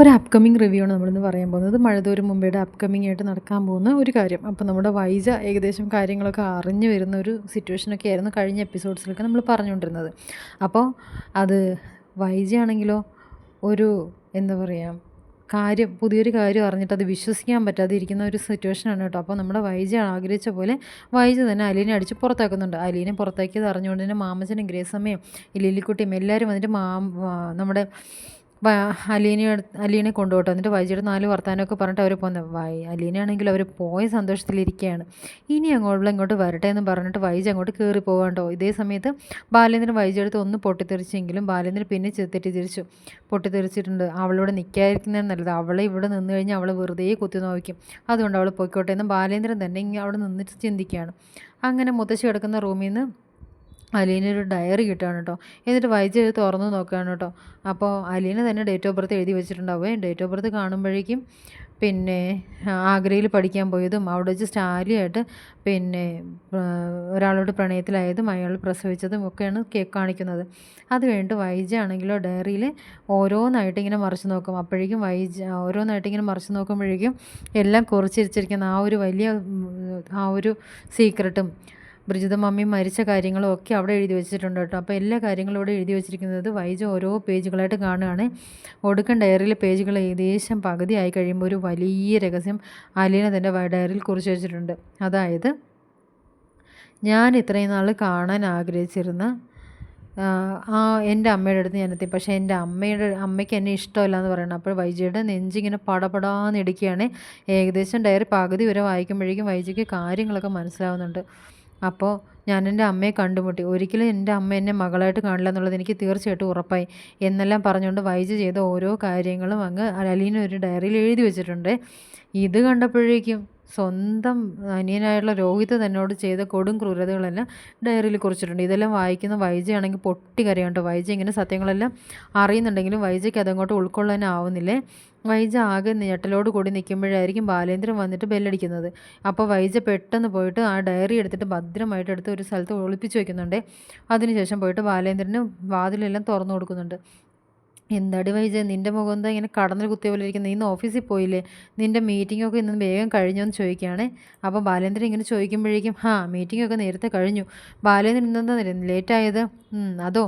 ഒരു upcoming review ആണ് നമ്മളിന്ന് പറയാൻ പോകുന്നത്. മഴതോരും മുംബൈയുടെ അപ്കമിങ് ആയിട്ട് നടക്കാൻ പോകുന്ന ഒരു കാര്യം. അപ്പോൾ നമ്മുടെ വൈജ ഏകദേശം കാര്യങ്ങളൊക്കെ അറിഞ്ഞു വരുന്ന ഒരു സിറ്റുവേഷനൊക്കെ ആയിരുന്നു കഴിഞ്ഞ എപ്പിസോഡ്സിലൊക്കെ നമ്മൾ പറഞ്ഞുകൊണ്ടിരുന്നത്. അപ്പോൾ അത് വൈജ ആണെങ്കിലോ ഒരു എന്താ പറയുക കാര്യം പുതിയൊരു കാര്യം അറിഞ്ഞിട്ട് അത് വിശ്വസിക്കാൻ പറ്റാതെ ഇരിക്കുന്ന ഒരു സിറ്റുവേഷനാണ് കേട്ടോ. അപ്പോൾ നമ്മുടെ വൈജ ആഗ്രഹിച്ച പോലെ വൈജ തന്നെ അലീനെ അടിച്ച് പുറത്താക്കുന്നുണ്ട്. അലീനെ പുറത്താക്കിയത് അറിഞ്ഞുകൊണ്ട് തന്നെ മാമച്ചനും ഗ്രേസമ്മയും ലില്ലിക്കുട്ടിയും എല്ലാവരും വന്നിട്ട് മാം നമ്മുടെ അലീനെ അലീനെ കൊണ്ടുപോട്ടെ എന്നിട്ട് വൈജിയുടെ നാല് വർത്തമാനമൊക്കെ പറഞ്ഞിട്ട് അവർ പോകുന്നത് വൈ അലീനയാണെങ്കിൽ അവർ പോയ സന്തോഷത്തിലിരിക്കുകയാണ് ഇനി അങ്ങോട്ടുള്ള ഇങ്ങോട്ട് വരട്ടെ എന്ന് പറഞ്ഞിട്ട് വൈജ് അങ്ങോട്ട് കയറി പോകാണ്ടോ ഇതേ സമയത്ത് ബാലേന്ദ്രൻ വൈജയെടുത്ത് ഒന്ന് പൊട്ടിത്തെറിച്ചെങ്കിലും ബാലേന്ദ്രൻ പിന്നെ തെറ്റിദ്ധരിച്ചു. പൊട്ടിത്തെറിച്ചിട്ടുണ്ട്. അവളിവിടെ നിൽക്കാതിരിക്കുന്നതാണ് നല്ലത്. അവളെ ഇവിടെ നിന്ന് കഴിഞ്ഞാൽ അവൾ വെറുതെ കുത്തി നോക്കും അതുകൊണ്ട് അവൾ പോയിക്കോട്ടെ എന്ന് ബാലേന്ദ്രൻ തന്നെ അവിടെ നിന്നിട്ട് ചിന്തിക്കുകയാണ്. അങ്ങനെ മുത്തശ്ശി കിടക്കുന്ന റൂമിൽ നിന്ന് അലീനൊരു ഡയറി കിട്ടുകയാണ് കേട്ടോ. എന്നിട്ട് വായിച്ച് തുറന്ന് നോക്കുകയാണ് കേട്ടോ. അപ്പോൾ അലീന തന്നെ ഡേറ്റ് ഓഫ് ബർത്ത് എഴുതി വെച്ചിട്ടുണ്ടാവുമേ ഡേറ്റ് ഓഫ് ബർത്ത് കാണുമ്പോഴേക്കും പിന്നെ ആഗ്രയിൽ പഠിക്കാൻ പോയതും അവിടെ വെച്ച് സ്റ്റാലിയായിട്ട് പിന്നെ ഒരാളോട് പ്രണയത്തിലായതും അയാൾ പ്രസവിച്ചതും ഒക്കെയാണ് കേക്ക് കാണിക്കുന്നത്. അത് കഴിഞ്ഞിട്ട് വൈജ ആണെങ്കിലോ ഡയറിയിൽ ഓരോന്നായിട്ട് ഇങ്ങനെ മറിച്ച് നോക്കും. അപ്പോഴേക്കും വൈജ ഓരോന്നായിട്ട് ഇങ്ങനെ മറിച്ച് നോക്കുമ്പോഴേക്കും എല്ലാം കുറിച്ചിരിച്ചിരിക്കുന്ന ആ ഒരു വലിയ ആ ഒരു സീക്രട്ടും ബ്രിജിത മമ്മി മരിച്ച കാര്യങ്ങളും ഒക്കെ അവിടെ എഴുതി വെച്ചിട്ടുണ്ട് കേട്ടോ. അപ്പോൾ എല്ലാ കാര്യങ്ങളും ഇവിടെ എഴുതി വെച്ചിരിക്കുന്നത് വൈജ ഓരോ പേജുകളായിട്ട് കാണുകയാണ്. ഒടുക്കൻ ഡയറിയിലെ പേജുകൾ ഏകദേശം പകുതി ആയി കഴിയുമ്പോൾ ഒരു വലിയ രഹസ്യം അലീന തന്റെ ഡയറിയിൽ കുറിച്ച് വെച്ചിട്ടുണ്ട്. അതായത് ഞാൻ ഇത്രയും നാൾ കാണാൻ ആഗ്രഹിച്ചിരുന്ന ആ, എന്റെ അമ്മയുടെ അടുത്ത് ഞാനെത്തി പക്ഷേ എന്റെ അമ്മയുടെ അമ്മയ്ക്ക് എന്നെ ഇഷ്ടമല്ല എന്ന് പറയണം. അപ്പോൾ വൈജയുടെ നെഞ്ചിങ്ങനെ പടപടാന്ന് ഇടിക്കുകയാണ്. ഏകദേശം ഡയറി പകുതി വരെ വായിക്കുമ്പോഴേക്കും വൈജയ്ക്ക് കാര്യങ്ങളൊക്കെ മനസ്സിലാവുന്നുണ്ട്. അപ്പോൾ ഞാൻ എന്റെ അമ്മയെ കണ്ടുമുട്ടി. ഒരിക്കലും എന്റെ അമ്മ എന്നെ മകളായിട്ട് കാണില്ല എന്നുള്ളത് എനിക്ക് തീർച്ചയായിട്ടും ഉറപ്പായി. എന്നെല്ലാം പറഞ്ഞുകൊണ്ട് വൈജ് ചെയ്ത ഓരോ കാര്യങ്ങളും അങ്ങ് അലീന ഒരു ഡയറിയിൽ എഴുതി വെച്ചിട്ടുണ്ട്. ഇത് കണ്ടപ്പോഴേക്കും സ്വന്തം അനിയനായുള്ള രോഹിത് തന്നോട് ചെയ്ത കൊടും ക്രൂരതകളെല്ലാം ഡയറിയിൽ കുറിച്ചിട്ടുണ്ട്. ഇതെല്ലാം വായിക്കുന്ന വൈജയാണെങ്കിൽ പൊട്ടി കരയുണ്ട് വൈജ ഇങ്ങനെ സത്യങ്ങളെല്ലാം അറിയുന്നുണ്ടെങ്കിലും വൈജയ്ക്ക് അതങ്ങോട്ട് ഉൾക്കൊള്ളാനാവുന്നില്ലേ വൈജ ആകെ ഞെട്ടലോട് കൂടി നിൽക്കുമ്പോഴായിരിക്കും ബാലേന്ദ്രൻ വന്നിട്ട് ബെല്ലടിക്കുന്നത്. അപ്പോൾ വൈജ പെട്ടെന്ന് പോയിട്ട് ആ ഡയറി എടുത്തിട്ട് ഭദ്രമായിട്ട് എടുത്ത് ഒരു സ്ഥലത്ത് ഒളിപ്പിച്ച് വെക്കുന്നുണ്ട്. അതിനുശേഷം പോയിട്ട് ബാലേന്ദ്രന് വാതിലെല്ലാം തുറന്നു കൊടുക്കുന്നുണ്ട്. എന്താടി വൈജ നിന്റെ മുഖം എന്താ ഇങ്ങനെ കടന്നിൽ കുത്തിയ പോലെ ഇരിക്കുന്നത് ഇന്ന് ഓഫീസിൽ പോയില്ലേ? നിന്റെ ഒക്കെ ഇന്ന് വേഗം കഴിഞ്ഞോ എന്ന് ചോദിക്കുകയാണ്. അപ്പോൾ ബാലേന്ദ്രൻ ഇങ്ങനെ ചോദിക്കുമ്പോഴേക്കും മീറ്റിംഗ് ഒക്കെ നേരത്തെ കഴിഞ്ഞു. ബാലേന്ദ്രൻ ഇന്നെന്താ ലേറ്റായത് അതോ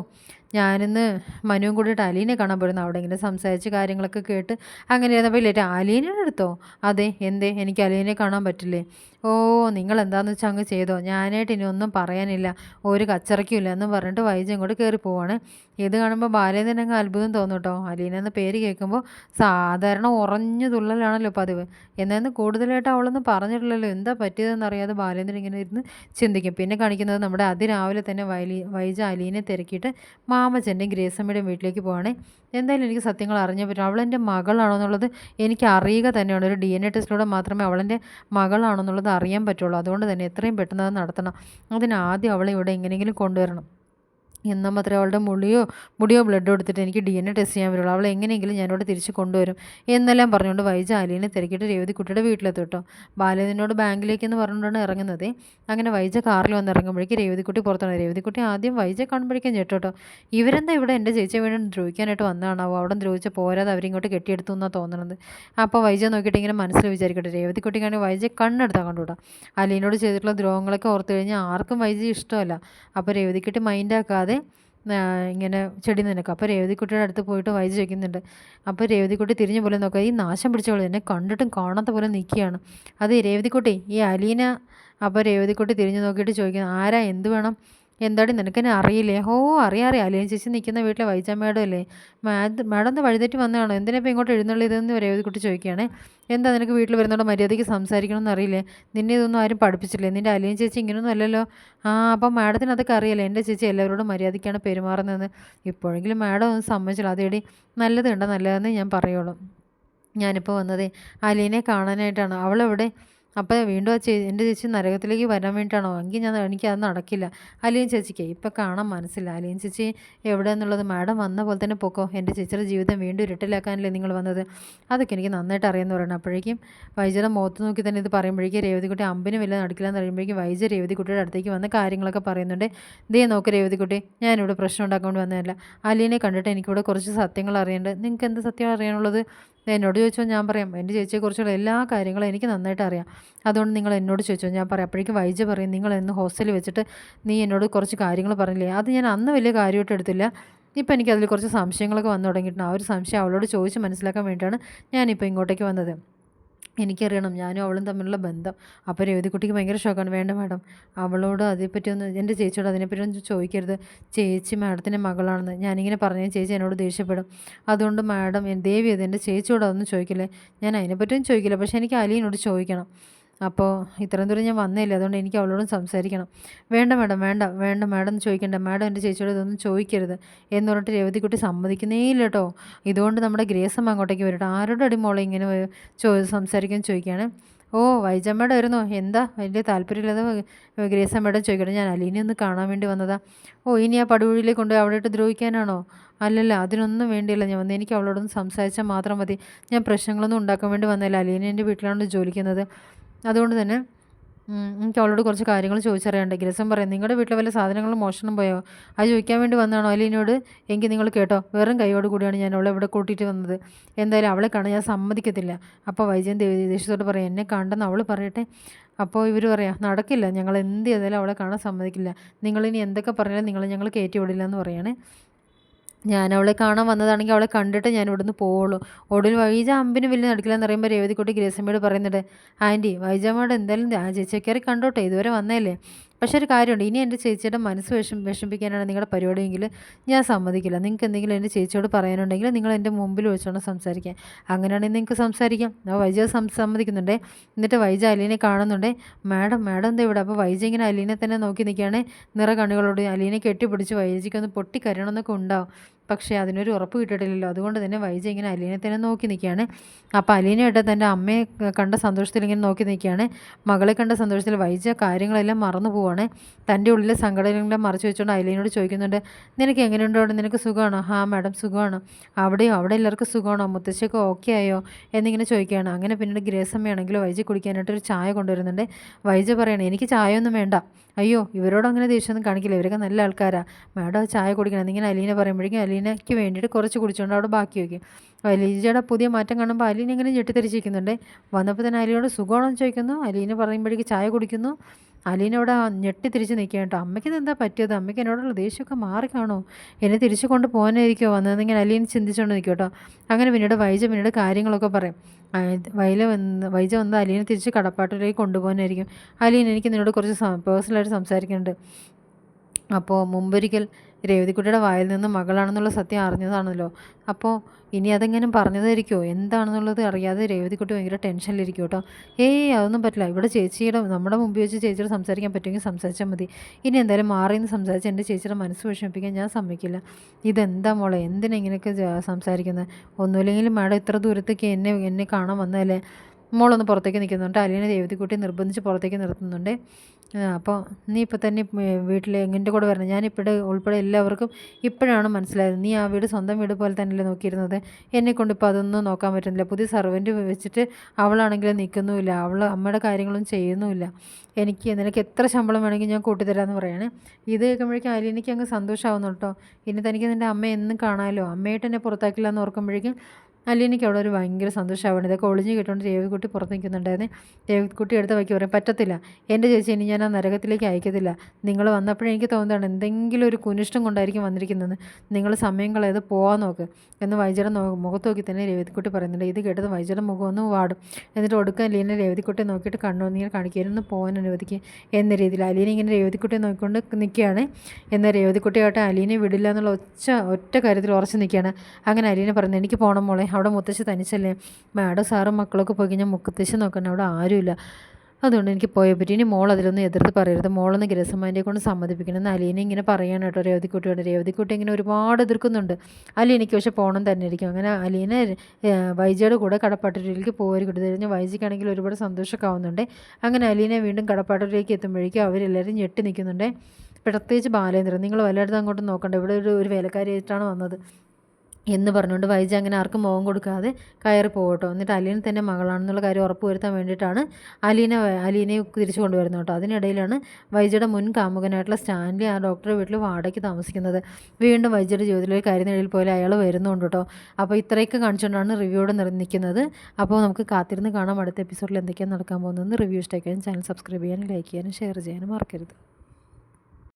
ഞാനിന്ന് മനുവും കൂടിയിട്ട് അലീനെ കാണാൻ പോയിരുന്നു. അവിടെ ഇങ്ങനെ സംസാരിച്ച് കാര്യങ്ങളൊക്കെ കേട്ട് അങ്ങനെ ഇരുന്നപ്പോൾ ലേറ്റ് അലീനയുടെ അടുത്തോ? അതെ എന്തേ? എനിക്ക് അലീനെ കാണാൻ പറ്റില്ലേ? ഓ നിങ്ങൾ എന്താന്ന് വെച്ചാൽ അങ്ങ് ചെയ്തോ? ഞാനായിട്ട് ഇനി ഒന്നും പറയാനില്ല. ഒരു കച്ചറയ്ക്കും ഇല്ല എന്ന് പറഞ്ഞിട്ട് വൈജ് അങ്ങോട്ട് കയറി പോവാണ്. ഇത് കാണുമ്പോൾ ബാലേന്ദ്രൻ അങ്ങ് അത്ഭുതം തോന്നും കേട്ടോ. അലീന എന്ന പേര് കേൾക്കുമ്പോൾ സാധാരണ ഉറഞ്ഞു തുള്ളലാണല്ലോ പതിവ്. എന്നാന്ന് കൂടുതലായിട്ട് അവളൊന്നും പറഞ്ഞിട്ടില്ലല്ലോ. എന്താ പറ്റിയതെന്ന് അറിയാതെ ബാലേന്ദ്രൻ ഇങ്ങനെ ഇരുന്ന് ചിന്തിക്കും. പിന്നെ കാണിക്കുന്നത് നമ്മുടെ അതിരാവിലെ തന്നെ വൈലി വൈജ അലീനെ തിരക്കിയിട്ട് മാമച്ചന്റെയും ഗ്രേസമ്മയുടെ വീട്ടിലേക്ക് പോവാണേ. എന്തായാലും എനിക്ക് സത്യങ്ങൾ അറിഞ്ഞേ പറ്റും അവളെന്റെ മകളാണോ എന്നുള്ളത് എനിക്ക് അറിയുക തന്നെയാണ്. ഒരു ഡി എൻ എ ടെസ്റ്റിലൂടെ മാത്രമേ അവളെന്റെ മകളാണോ എന്നുള്ളത് അറിയാൻ പറ്റുള്ളൂ. അതുകൊണ്ട് തന്നെ എത്രയും പെട്ടെന്ന് അത് നടത്തണം. അതിനാദ്യം അവളെ ഇവിടെ എങ്ങനെയെങ്കിലും കൊണ്ടുവരണം. എന്നാൽ മാത്രമേ അവളുടെ മുടിയോ മുടിയോ ബ്ലഡ് എടുത്തിട്ട് എനിക്ക് ഡി എൻ എ ടെസ്റ്റ് ചെയ്യാൻ പറ്റുള്ളൂ. അവളെ എങ്ങനെയെങ്കിലും ഞാനിവിടെ തിരിച്ച് കൊണ്ടുവരും എന്നെല്ലാം പറഞ്ഞുകൊണ്ട് വൈജ അലീനെ തിരക്കിയിട്ട് രേവതിക്കുട്ടിയുടെ വീട്ടിലെത്തും കേട്ടോ. ബാങ്കിലേക്ക് എന്ന് പറഞ്ഞുകൊണ്ടാണ് ഇറങ്ങുന്നത്. അങ്ങനെ വൈജ കാറിൽ വന്ന് ഇറങ്ങുമ്പോഴേക്കും രേവതിക്കുട്ടി പുറത്താണ്. രേവതിക്കുട്ടി ആദ്യം വൈജ കാണുമ്പോഴേക്കും ചേട്ടോ ഇവരെന്താ ഇവിടെ എന്റെ ചേച്ചിയെ വീണ്ടും ദ്രോഹിക്കാനായിട്ട് വന്നതാണാവോ? അവിടെ ദ്രോഹിച്ച പോരാതെ അവരിങ്ങോട്ട് കെട്ടിയെടുത്തു എന്നാണ് തോന്നുന്നത് അപ്പോൾ വൈജ നോക്കിയിട്ട് ഇങ്ങനെ മനസ്സിൽ വിചാരിക്കട്ടെ. രേവതിക്കുട്ടിക്കാണെങ്കിൽ വൈജ കണ്ണെടുത്താൽ കണ്ടുകൂടാ. അലീനോട് ചെയ്തിട്ടുള്ള ദ്രോഹങ്ങളൊക്കെ ഓർത്തു കഴിഞ്ഞാൽ ആർക്കും വൈജ ഇഷ്ടമല്ല. അപ്പോൾ രേവതിക്കുട്ടി മൈൻഡാക്കാതെ ആ, ഇങ്ങനെ ചെടി നിനക്കും അപ്പോൾ രേവതിക്കുട്ടിയുടെ അടുത്ത് പോയിട്ട് വൈദ്യു ചോദിക്കുന്നുണ്ട് അപ്പോൾ രേവതിക്കുട്ടി തിരിഞ്ഞു പോലെ നോക്കുക ഈ നാശം പിടിച്ചോളൂ എന്നെ കണ്ടിട്ടും കാണാത്ത പോലെ നിൽക്കുകയാണ് അത് രേവതിക്കുട്ടി ഈ അലീന അപ്പോൾ രേവതിക്കുട്ടി തിരിഞ്ഞു നോക്കിയിട്ട് ചോദിക്കുന്നു ആരാ എന്ത് വേണം? എന്താടി നിനക്കെന്നെ അറിയില്ലേ? ഹോ അറിയാം അറിയാം. അലീന ചേച്ചി നിൽക്കുന്ന വീട്ടിലെ വൈജാ മാഡം അല്ലേ മാഡ് മാഡം ഒന്ന് വഴിതെറ്റി വന്നതാണോ? എന്തിനാ ഇപ്പോൾ ഇങ്ങോട്ട് എഴുന്നള്ളിയതെന്ന് രേവതിക്കുട്ടി ചോദിക്കുകയാണേ. എന്താ നിനക്ക് വീട്ടിൽ വരുന്നതോടെ മര്യാദയ്ക്ക് സംസാരിക്കണമെന്ന് അറിയില്ലേ? നിന്നെ ഇതൊന്നും ആരും പഠിപ്പിച്ചില്ലേ നിന്റെ അലിയൻ ചേച്ചി ഇങ്ങനെയൊന്നും അല്ലല്ലോ. ആ അപ്പം മാഡത്തിന് അതൊക്കെ അറിയില്ലേ? എന്റെ ചേച്ചി എല്ലാവരോടും മര്യാദയ്ക്കാണ് പെരുമാറുന്നതെന്ന്. ഇപ്പോഴെങ്കിലും മാഡം ഒന്ന് സമ്മതിച്ചില്ല. അതേടി നല്ലത് കണ്ട നല്ലതെന്ന് ഞാൻ പറയുള്ളൂ. ഞാനിപ്പോൾ വന്നത് അലീനെ കാണാനായിട്ടാണ്. അവളെവിടെ അപ്പോൾ വീണ്ടും ആ ചേ എന്റെ ചേച്ചി നരകത്തിലേക്ക് വരാൻ വേണ്ടിയിട്ടാണോ? എങ്കിൽ ഞാൻ എനിക്ക് അത് നടക്കില്ല. അലീൻ ചേച്ചിക്ക് ഇപ്പം കാണാൻ മനസ്സില്ല. അലീൻ ചേച്ചി എവിടെ എന്നുള്ളത് മാഡം വന്ന പോലെ തന്നെ പൊക്കോ. എന്റെ ചേച്ചിയുടെ ജീവിതം വീണ്ടും ഇരട്ടിലാക്കാനല്ലേ നിങ്ങൾ വന്നത്? അതൊക്കെ എനിക്ക് നന്നായിട്ട് അറിയാമെന്ന് പറയണം അപ്പോഴേക്കും വൈജയുടെ മുഖത്ത് നോക്കി തന്നെ ഇത് പറയുമ്പോഴേക്കും രേവതിക്കുട്ടി അമ്പിന് വല്ല നടക്കില്ലെന്ന് പറയുമ്പോഴേക്കും വൈജ രേവതിക്കുട്ടിയുടെ അടുത്തേക്ക് വന്ന് കാര്യങ്ങളൊക്കെ പറയുന്നുണ്ട്. ദേ നോക്ക് രേവതിക്കുട്ടി ഞാനിവിടെ പ്രശ്നം ഉണ്ടാക്കാൻ വന്നതല്ല. അലീനെ കണ്ടിട്ട് എനിക്കിവിടെ കുറച്ച് സത്യങ്ങൾ അറിയേണ്ടത്. നിങ്ങൾക്ക് എന്ത് സത്യം അറിയാനുള്ളത്? എന്നോട് ചോദിച്ചോ ഞാൻ പറയാം. എന്റെ ചേച്ചിയെക്കുറിച്ചുള്ള എല്ലാ കാര്യങ്ങളും എനിക്ക് നന്നായിട്ട് അറിയാം. അതുകൊണ്ട് നിങ്ങൾ എന്നോട് ചോദിച്ചോ ഞാൻ പറയാം. അപ്പോഴേക്കും വൈജ പറയും നിങ്ങൾ എന്ന് ഹോസ്റ്റലിൽ വെച്ചിട്ട് നീ എന്നോട് കുറച്ച് കാര്യങ്ങൾ പറഞ്ഞില്ലേ? അത് ഞാൻ അന്ന് വലിയ കാര്യമായിട്ട് എടുത്തില്ല. ഇപ്പം എനിക്കതിൽ കുറച്ച് സംശയങ്ങളൊക്കെ വന്നു തുടങ്ങിയിട്ടുണ്ട്. ആ ഒരു സംശയം അവളോട് ചോദിച്ച് മനസ്സിലാക്കാൻ വേണ്ടിയിട്ടാണ് ഞാനിപ്പോൾ ഇങ്ങോട്ടേക്ക് വന്നത്. എനിക്കറിയണം. ഞാനും അവളും തമ്മിലുള്ള ബന്ധം. അപ്പോൾ രേവതിക്കുട്ടിക്ക് ഭയങ്കര ഷോക്കാണ്. വേണ്ട മാഡം അവളോട് അതേപ്പറ്റി ഒന്ന് എന്റെ ചേച്ചിയോട് അതിനെപ്പറ്റി ഒന്ന് ചോദിക്കരുത്. ചേച്ചി മാഡത്തിന്റെ മകളാണെന്ന്. ഞാനിങ്ങനെ പറഞ്ഞു ചേച്ചി എന്നോട് ദേഷ്യപ്പെടും. അതുകൊണ്ട് മാഡം ദേവി അത് എന്റെ ചേച്ചിയോട് അതൊന്നും ചോദിക്കില്ലേ? ഞാൻ അതിനെപ്പറ്റിയും ചോദിക്കില്ല. പക്ഷേ എനിക്ക് അലീനോട് ചോദിക്കണം. അപ്പോൾ ഇത്രയും ദൂരം ഞാൻ വന്നില്ല അതുകൊണ്ട് എനിക്ക് അവളോടും സംസാരിക്കണം. വേണ്ട മാഡം വേണ്ട വേണ്ട മാഡം ചോദിക്കണ്ട. മാഡം എന്റെ ചേച്ചിയോട് ഇതൊന്നും ചോദിക്കരുത് എന്ന് പറഞ്ഞിട്ട് രേവതിക്കുട്ടി സമ്മതിക്കുന്നേ ഇല്ല കേട്ടോ. ഇതുകൊണ്ട് നമ്മുടെ ഗ്രേസം അങ്ങോട്ടേക്ക് വരട്ടെ. ആരുടെ അടിമോളെ ഇങ്ങനെ ചോ സംസാരിക്കാൻ ചോദിക്കുകയാണ്? ഓ വൈജമ്മയുടെ വരുന്നോ എന്താ വലിയ താല്പര്യമില്ലാതെ ഗ്രേസമ്മയുടെ ചോദിക്കട്ടെ. ഞാൻ അലീനെ ഒന്ന് കാണാൻ വേണ്ടി വന്നതാ. ഓ ഇനി ആ പടുവഴിയിലേക്ക് കൊണ്ട് അവിടെ ഇട്ട് ദ്രോഹിക്കാനാണോ? അല്ലല്ല അതിനൊന്നും വേണ്ടിയല്ല. ഞാൻ വന്നത് എനിക്ക് അവളോടൊന്ന് സംസാരിച്ചാൽ മാത്രം മതി. ഞാൻ പ്രശ്നങ്ങളൊന്നും ഉണ്ടാക്കാൻ വേണ്ടി വന്നതല്ല. അലീന എന്റെ വീട്ടിലാണ് ജോലിക്കുന്നത് അതുകൊണ്ട് തന്നെ എനിക്ക് അവളോട് കുറച്ച് കാര്യങ്ങൾ ചോദിച്ചറിയാണ്ട് ഗ്രസം പറയാം നിങ്ങളുടെ വീട്ടിലെ വല്ല സാധനങ്ങളും മോഷണം പോയോ? അത് ചോദിക്കാൻ വേണ്ടി വന്നതാണോ? അലീനോട് എങ്കിൽ നിങ്ങൾ കേട്ടോ. വെറും കൈയോട് കൂടിയാണ് ഞാൻ അവളെ ഇവിടെ കൂട്ടിയിട്ട് വന്നത്. എന്തായാലും അവളെ കാണാൻ ഞാൻ സമ്മതിക്കത്തില്ല. അപ്പോൾ വൈജയൻ ദേഷ്യത്തോട് പറയാം എന്നെ കണ്ടെന്ന് അവൾ പറയട്ടെ. അപ്പോൾ ഇവർ പറയാം നടക്കില്ല. ഞങ്ങൾ എന്ത് ചെയ്താലും അവളെ കാണാൻ സമ്മതിക്കില്ല. നിങ്ങളിനി എന്തൊക്കെ പറഞ്ഞാലും നിങ്ങൾ ഞങ്ങൾ കയറ്റി വിടില്ല എന്ന് പറയുകയാണ് ഞാൻ അവളെ കാണാൻ വന്നതാണെങ്കിൽ അവളെ കണ്ടിട്ട് ഞാൻ ഇവിടുന്ന് പോവുള്ളൂ. ഒടുവിൽ വൈജ അമ്പിന് വലിയ നടക്കില്ലെന്ന് പറയുമ്പോൾ രേവതിക്കുട്ടി ഗ്രേസമ്മയോട് പറയുന്നുണ്ട് ആന്റി വൈജമ്മയോട് എന്തായാലും ആ ചേച്ചിയൊക്കെ കണ്ടോട്ടെ ഇതുവരെ വന്നേല്ലേ പക്ഷേ ഒരു കാര്യമുണ്ട്. ഇനി എന്റെ ചേച്ചിയുടെ മനസ്സ് വിഷം വിഷമിപ്പിക്കാനാണ് നിങ്ങളുടെ പരിപാടിയെങ്കിൽ ഞാൻ സമ്മതിക്കില്ല. നിങ്ങൾക്ക് എന്തെങ്കിലും എന്റെ ചേച്ചിയോട് പറയാനുണ്ടെങ്കിൽ നിങ്ങൾ എന്റെ മുമ്പിൽ വെച്ചോണം സംസാരിക്കാൻ അങ്ങനെയാണെങ്കിൽ നിങ്ങൾക്ക് സംസാരിക്കാം. അപ്പോൾ വൈജ സമ്മതിക്കുന്നുണ്ടേ. എന്നിട്ട് വൈജ അലീനെ കാണുന്നുണ്ടേ. മാഡം മാഡം എന്താ ഇവിടെ? അപ്പോൾ വൈജ ഇങ്ങനെ അലീനെ തന്നെ നോക്കി നിൽക്കുകയാണ്. നിറ കണ്ണുകളോട് അലീനെ കെട്ടിപ്പിടിച്ച് വൈജയ്ക്ക് ഒന്ന് പൊട്ടിക്കരണമെന്നൊക്കെ ഉണ്ടാവും. പക്ഷേ അതിനൊരു ഉറപ്പ് കിട്ടിയിട്ടില്ലല്ലോ. അതുകൊണ്ട് തന്നെ വൈജ ഇങ്ങനെ അലീനെ തന്നെ നോക്കി നിൽക്കുകയാണ്. അപ്പോൾ അലീനയായിട്ട് തന്റെ അമ്മയെ കണ്ട സന്തോഷത്തിൽ ഇങ്ങനെ നോക്കി നിൽക്കുകയാണ്. മകളെ കണ്ട സന്തോഷത്തിൽ വൈജ കാര്യങ്ങളെല്ലാം മറന്നു പോവാണ് തന്റെ ഉള്ളിലെ സങ്കടങ്ങളെല്ലാം മറച്ചു വെച്ചുകൊണ്ട് അലീനോട് ചോദിക്കുന്നുണ്ട് നിനക്ക് എങ്ങനെയുണ്ടോ അവിടെ? നിനക്ക് സുഖമാണോ? ഹാ മാഡം സുഖമാണ്. അവിടെയോ? അവിടെ എല്ലാവർക്കും സുഖമാണോ? മുത്തശ്ശിയൊക്കെ ഓക്കെ ആയോ? എന്നിങ്ങനെ ചോദിക്കുകയാണ്. അങ്ങനെ പിന്നീട് ഗ്രേസമ്മയാണെങ്കിലോ വൈജ കുടിക്കാനായിട്ട് ഒരു ചായ കൊണ്ടുവരുന്നുണ്ട്. വൈജ പറയണേ എനിക്ക് ചായ ഒന്നും വേണ്ട. അയ്യോ ഇവരോട് അങ്ങനെ ദേഷ്യമൊന്നും കാണിക്കില്ല. ഇവരൊക്കെ നല്ല ആൾക്കാരാണ് മാഡം ചായ കുടിക്കണം. എന്നിങ്ങനെ അലീന പറയുമ്പോഴേക്കും അലീനയ്ക്ക് വേണ്ടിയിട്ട് കുറച്ച് കുടിച്ചുകൊണ്ട് അവിടെ ബാക്കി വയ്ക്കും അലീജയുടെ പുതിയ മാറ്റം കാണുമ്പോൾ അലീന ഇങ്ങനെ ഞെട്ടിത്തിരിച്ചിരിക്കുന്നുണ്ട് വന്നപ്പോൾ തന്നെ അലീനോട് സുഖമാണെന്ന് ചോദിക്കുന്നു. അലീന പറയുമ്പോഴേക്ക് ചായ കുടിക്കുന്നു. അലീന അവിടെ ഞെട്ടി തിരിച്ച് നിൽക്കുക കേട്ടോ. അമ്മയ്ക്ക് എന്താ പറ്റിയത്? അമ്മയ്ക്ക് എന്നോടുള്ള ദേഷ്യമൊക്കെ മാറി കാണോ എന്നെ തിരിച്ചു കൊണ്ട് പോകാനായിരിക്കുമോ വന്നതെന്നിങ്ങനെ അലീൻ ചിന്തിച്ചുകൊണ്ട് നിൽക്കും കേട്ടോ. അങ്ങനെ പിന്നീട് വൈജ പിന്നീട് കാര്യങ്ങളൊക്കെ പറയും. വൈല വന്ന് വൈജ വന്ന് അലീനെ തിരിച്ച് കടപ്പാട്ടിലേക്ക് കൊണ്ടുപോകാനായിരിക്കും. അലീൻ എനിക്ക് നിന്നോട് കുറച്ച് പേഴ്സണലായിട്ട് സംസാരിക്കുന്നുണ്ട്. അപ്പോൾ മുമ്പൊരിക്കൽ രേവതിക്കുട്ടിയുടെ വായിൽ നിന്ന് മകളാണെന്നുള്ള സത്യം അറിഞ്ഞതാണല്ലോ. അപ്പോൾ ഇനി അതെങ്ങനെ പറഞ്ഞതായിരിക്കുമോ എന്താണെന്നുള്ളത് അറിയാതെ രേവതിക്കുട്ടി ഭയങ്കര ടെൻഷനിലിരിക്കും കേട്ടോ. ഏയ് അതൊന്നും പറ്റില്ല. ഇവിടെ ചേച്ചിയുടെ നമ്മുടെ മുമ്പ് വെച്ച് ചേച്ചിയോട് സംസാരിക്കാൻ പറ്റുമെങ്കിൽ സംസാരിച്ചാൽ മതി. ഇനി എന്തായാലും മാറി എന്ന് സംസാരിച്ച് എന്റെ ചേച്ചിയുടെ മനസ്സ് വിഷമിപ്പിക്കാൻ ഞാൻ സമ്മതിക്കില്ല. ഇതെന്താ മോളെ? എന്തിനാ ഇങ്ങനെയൊക്കെ സംസാരിക്കുന്നത് ഒന്നുമില്ലെങ്കിലും മാഡം ഇത്ര ദൂരത്തേക്ക് എന്നെ എന്നെ കാണാൻ വന്നതല്ലേ? മോളൊന്ന് പുറത്തേക്ക് നിൽക്കുന്നുണ്ട്. അലീന ദേവതിക്കുട്ടി നിർബന്ധിച്ച് പുറത്തേക്ക് നിർത്തുന്നുണ്ട്. അപ്പോൾ നീ ഇപ്പോൾ തന്നെ വീട്ടിൽ എങ്ങനെ കൂടെ വരണം. ഞാനിപ്പോഴെ ഉൾപ്പെടെ എല്ലാവർക്കും ഇപ്പോഴാണ് മനസ്സിലായത്. നീ ആ വീട് സ്വന്തം വീട് പോലെ തന്നെയല്ലേ നോക്കിയിരുന്നത്? എന്നെക്കൊണ്ട് ഇപ്പോൾ അതൊന്നും നോക്കാൻ പറ്റുന്നില്ല. പുതിയ സർവന്റ് വെച്ചിട്ട് അവളാണെങ്കിൽ നിൽക്കുന്നുമില്ല അവൾ അമ്മയുടെ കാര്യങ്ങളും ചെയ്യുന്നുമില്ല. എനിക്ക് നിനക്ക് എത്ര ശമ്പളം വേണമെങ്കിൽ ഞാൻ കൂട്ടിത്തരാമെന്ന് പറയണേ. ഇത് കേൾക്കുമ്പോഴേക്കും അലീനയ്ക്ക് അങ്ങ് സന്തോഷമാവുന്നു കേട്ടോ. ഇനി തനിക്ക് നിന്റെ അമ്മ എന്നും കാണാമല്ലോ അമ്മയായിട്ട് എന്നെ പുറത്താക്കില്ല എന്ന് ഓർക്കുമ്പോഴേക്കും അലീനയ്ക്ക് അവിടെ ഒരു ഭയങ്കര സന്തോഷമാവുന്നത് ഇതൊക്കെ ഒളിഞ്ഞ് കിട്ടുകൊണ്ട് ദേവിക്കുട്ടി പുറത്ത് നിൽക്കുന്നുണ്ടായിരുന്നു. ദേവിക്കുട്ടി എടുത്ത് വയ്ക്കി പറയും. പറ്റത്തില്ല. എന്റെ ചേച്ചി ഇനി ഞാൻ ആ നരകത്തിലേക്ക് അയക്കത്തില്ല. നിങ്ങൾ വന്നപ്പോഴേ എനിക്ക് തോന്നുന്നതാണ് എന്തെങ്കിലും ഒരു കുനിഷ്ടം കൊണ്ടായിരിക്കും വന്നിരിക്കുന്നത്. നിങ്ങൾ സമയം കളയത് പോകാൻ നോക്ക്. എന്ന് വൈജയുടെ മുഖത്ത് നോക്കി തന്നെ രേവതിക്കുട്ടി പറയുന്നുണ്ട്. ഇത് കേട്ടത് വൈജയുടെ മുഖം ഒന്ന് വാടും. എന്നിട്ട് ഒടുക്കാൻ അലീനെ രേവതിക്കുട്ടി നോക്കിയിട്ട് കണ്ണു ഇങ്ങനെ കാണിക്കാനൊന്ന് പോകാൻ അനുവദിക്കുക എന്ന രീതിയിൽ അലീന ഇങ്ങനെ രേവതിക്കുട്ടി നോക്കിക്കൊണ്ട് നിൽക്കുകയാണ്. എന്നാൽ രേവതിക്കുട്ടിയായിട്ട് അലീനെ വിടില്ല എന്നുള്ള ഒച്ച ഒറ്റ കാര്യത്തിൽ ഉറച്ച് നിൽക്കുകയാണ്. അങ്ങനെ അലീനെ പറഞ്ഞു എനിക്ക് പോകണം മോളെ. അവിടെ മുത്തശ്ശി തനിച്ചല്ലേ? മാഡം സാറും മക്കളൊക്കെ പോയി കഴിഞ്ഞാൽ മുത്തശ്ശി നോക്കണം അവിടെ ആരുമില്ല. അതുകൊണ്ട് എനിക്ക് പോയേ? പറ്റി ഇനി മോൾ അതിലൊന്നും എതിർത്ത് പറയരുത്. മോളൊന്ന് ഗ്രസമാന്റെ കൊണ്ട് സമ്മതിപ്പിക്കണം. അലീന ഇങ്ങനെ പറയാണ് കേട്ടോ രേവതിക്കുട്ടിയോട്. രേവതിക്കുട്ടി ഇങ്ങനെ ഒരുപാട് എതിർക്കുന്നുണ്ട്. അലീനയ്ക്ക് പക്ഷേ പോകണം തന്നെ ഇരിക്കും. അങ്ങനെ അലീനെ വൈജയുടെ കൂടെ കടപ്പാട്ടൂരിലേക്ക് പോകാൻ കഴിഞ്ഞ് വൈജിക്കാണെങ്കിൽ ഒരുപാട് സന്തോഷമൊക്കെ ആവുന്നുണ്ട് അങ്ങനെ അലീനെ വീണ്ടും കടപ്പാട്ടൂരിലേക്ക് എത്തുമ്പോഴേക്കും അവരെല്ലാവരും ഞെട്ടി നിൽക്കുന്നുണ്ട്. പ്രത്യേകിച്ച് ബാലേന്ദ്രൻ നിങ്ങൾ വല്ലയിടത്തും അങ്ങോട്ട് നോക്കണ്ട. ഇവിടെ ഒരു ഒരു വേലക്കാരിയായിട്ടാണ് വന്നത്. എന്ന് പറഞ്ഞുകൊണ്ട് വൈജ അങ്ങനെ ആർക്കും മുഖം കൊടുക്കാതെ കയറി പോകട്ടോ. എന്നിട്ട് അലീന തന്നെ മകളാണെന്നുള്ള കാര്യം ഉറപ്പ് വരുത്താൻ വേണ്ടിയിട്ടാണ് അലീന അലീനയെ തിരിച്ചു കൊണ്ടുവരുന്നത് കേട്ടോ. അതിനിടയിലാണ് വൈജയുടെ മുൻ കാമുകനായിട്ടുള്ള സ്റ്റാൻലി ആ ഡോക്ടറെ വീട്ടിൽ വാടകയ്ക്ക് താമസിക്കുന്നത്. വീണ്ടും വൈജയുടെ ഒരു കരിനിഴയിൽ പോലെ അയാൾ വരുന്നുണ്ട് കേട്ടോ. അപ്പോൾ ഇത്രയൊക്കെ കാണിച്ചുകൊണ്ടാണ് റിവ്യൂടെ നിർമ്മിക്കുന്നത് അപ്പോൾ നമുക്ക് കാത്തിരുന്ന് കാണാം അടുത്ത എപ്പിസോഡിൽ എന്തൊക്കെയാണ് നടക്കാൻ പോകുന്നത് റിവ്യൂ ഇഷ്ടമാക്കാനും ചാനൽ സബ്സ്ക്രൈബ് ചെയ്യാനും ലൈക്ക് ചെയ്യാനും ഷെയർ ചെയ്യാനും മറക്കരുത്.